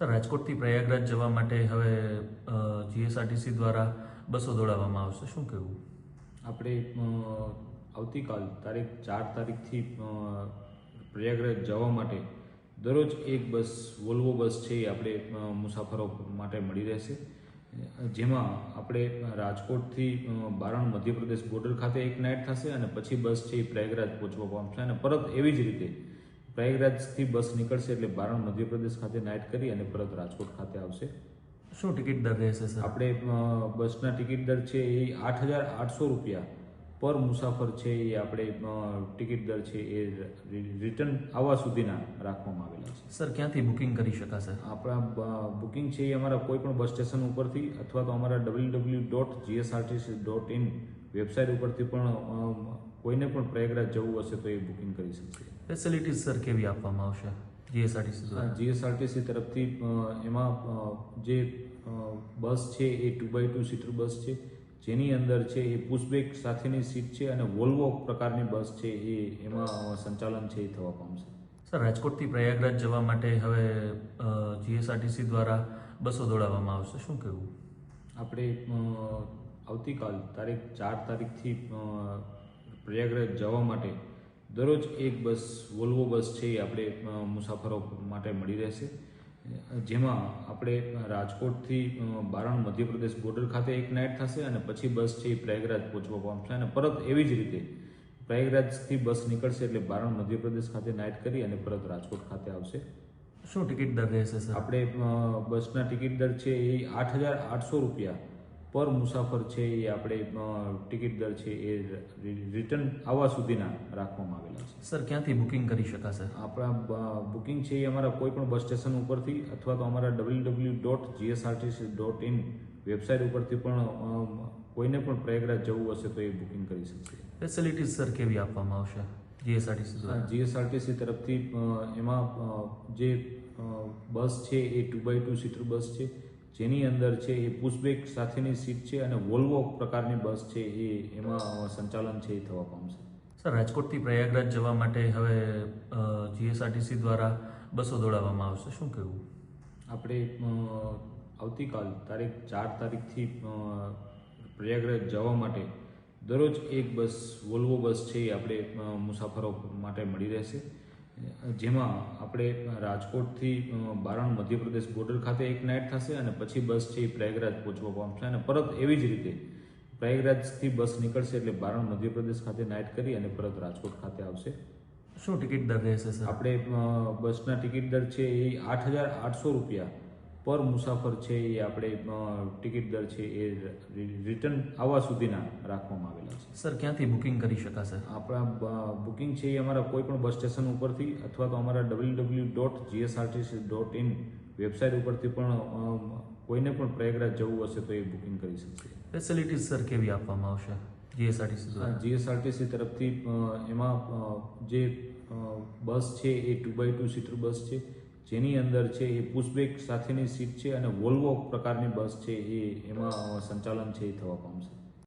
Sir, રાજકોટથી પ્રયાગરાજ જવા માટે હવે જીએસઆરટીસી દ્વારા બસો દોડાવવામાં આવશે. શું કહેવું? આપણે આવતીકાલ તારીખ ચાર તારીખથી પ્રયાગરાજ જવા માટે દરરોજ એક બસ, વોલ્વો બસ છે એ આપણે મુસાફરો માટે મળી રહેશે. જેમાં આપણે રાજકોટથી બારણ મધ્યપ્રદેશ બોર્ડર ખાતે એક નાઇટ થશે અને પછી બસ છે એ પ્રયાગરાજ પહોંચવા પામશે. અને પરત એવી જ રીતે પ્રયાગરાજથી બસ નીકળશે એટલે બારણ મધ્યપ્રદેશ ખાતે નાઇટ કરી અને પરત રાજકોટ ખાતે આવશે. શું ટિકિટ દર રહેશે સર? આપણે બસના ટિકિટ દર છે એ આઠ હજાર આઠસો રૂપિયા પર મુસાફર છે એ આપણે ટિકિટ દર છે એ રિટર્ન આવવા સુધીના રાખવામાં આવેલા છે. સર ક્યાંથી બુકિંગ કરી શકાશે? આપણા બુકિંગ છે એ અમારા કોઈ પણ બસ સ્ટેશન ઉપરથી અથવા તો અમારા W W dot GSRTC dot in website ઉપરથી પણ કોઈને પણ પ્રયાગરાજ જવું હશે તો એ બુકિંગ કરી શકશે. ફેસિલિટીઝ સર કેવી આપવામાં આવશે? જીએસઆરટીસી દ્વારા? જીએસઆરટીસી તરફથી એમાં જે બસ છે એ two by two seater bus છે. જેની અંદર છે એ પુશબેક સાથેની સીટ છે અને વોલ્વો પ્રકારની બસ છે એ એમાં સંચાલન છે એ થવા પામશે. સર રાજકોટથી પ્રયાગરાજ જવા માટે હવે જીએસઆરટીસી દ્વારા બસો દોડાવવામાં આવશે. શું કહેવું? આપણે આવતીકાલ તારીખ ચાર તારીખથી પ્રયાગરાજ જવા માટે દરરોજ એક બસ વોલ્વો બસ છે એ આપણે મુસાફરો માટે મળી રહેશે. જેમાં આપણે રાજકોટથી બારણ મધ્યપ્રદેશ બોર્ડર ખાતે એક નાઇટ થશે અને પછી બસ છે એ પ્રયાગરાજ પહોંચવા પામશે. અને પરત એવી જ રીતે પ્રયાગરાજથી બસ નીકળશે એટલે બારણ મધ્યપ્રદેશ ખાતે નાઇટ કરી અને પરત રાજકોટ ખાતે આવશે. શું ટિકિટ દર રહેશે સર? આપણે બસના ટિકિટ દર છે એ આઠ હજાર આઠસો રૂપિયા. પર મુસાફર છે એ આપણે ટિકિટ દર છે એ રિટર્ન આવવા સુધીના રાખવામાં આવેલા છે. સર ક્યાંથી બુકિંગ કરી શકાશે? આપણા બુકિંગ છે એ અમારા કોઈ પણ બસ સ્ટેશન ઉપરથી અથવા તો અમારા W W dot GSRTC dot in website ઉપરથી પણ કોઈને પણ પ્રયાગરાજ જવું હશે તો એ બુકિંગ કરી શકશે ફેસિલિટીઝ સર કેવી આપવામાં આવશે? જીએસઆરટીસી દ્વારા? જીએસઆરટીસી તરફથી એમાં જે બસ છે એ two by two seater bus છે. જેની અંદર છે એ પુશબેક સાથેની સીટ છે અને વોલ્વો પ્રકારની બસ છે એ એમાં સંચાલન છે એ થવા પામશે. સર રાજકોટથી પ્રયાગરાજ જવા માટે હવે જીએસઆરટીસી દ્વારા બસો દોડાવવામાં આવશે. શું કહેવું? આપણે આવતીકાલ તારીખ ચાર તારીખથી પ્રયાગરાજ જવા માટે દરરોજ એક બસ વોલ્વો બસ છે એ આપણે મુસાફરો માટે મળી રહેશે. જેમાં આપણે રાજકોટથી બારણ મધ્યપ્રદેશ બોર્ડર ખાતે એક નાઇટ થશે અને પછી બસ છે એ પ્રયાગરાજ પહોંચવા પામશે. અને પરત એવી જ રીતે પ્રયાગરાજથી બસ નીકળશે એટલે બારણ મધ્યપ્રદેશ ખાતે નાઇટ કરી અને પરત રાજકોટ ખાતે આવશે. શું ટિકિટ દર રહેશે આપણે બસના ટિકિટ દર છે એ આઠ હજાર આઠસો રૂપિયા. પર મુસાફર છે એ આપણે ટિકિટ દર છે એ રિટર્ન આવવા સુધીના રાખવામાં આવેલા છે. સર ક્યાંથી બુકિંગ કરી શકાશે? આપણા બુકિંગ છે એ અમારા કોઈ પણ બસ સ્ટેશન ઉપરથી અથવા તો અમારા W W dot GSRTC dot in website ઉપરથી પણ કોઈને પણ પ્રયાગરાજ જવું હશે તો એ બુકિંગ કરી શકશે. ફેસિલિટીઝ સર કેવી આપવામાં આવશે જીએસઆરટીસી દ્વારા? જીએસઆરટીસી તરફથી એમાં જે બસ છે એ two by two seater bus છે. જેની અંદર છે એ પુશબેક સાથેની સીટ છે અને વોલ્વો પ્રકારની બસ છે એ એમાં સંચાલન છે એ થવા પામશે.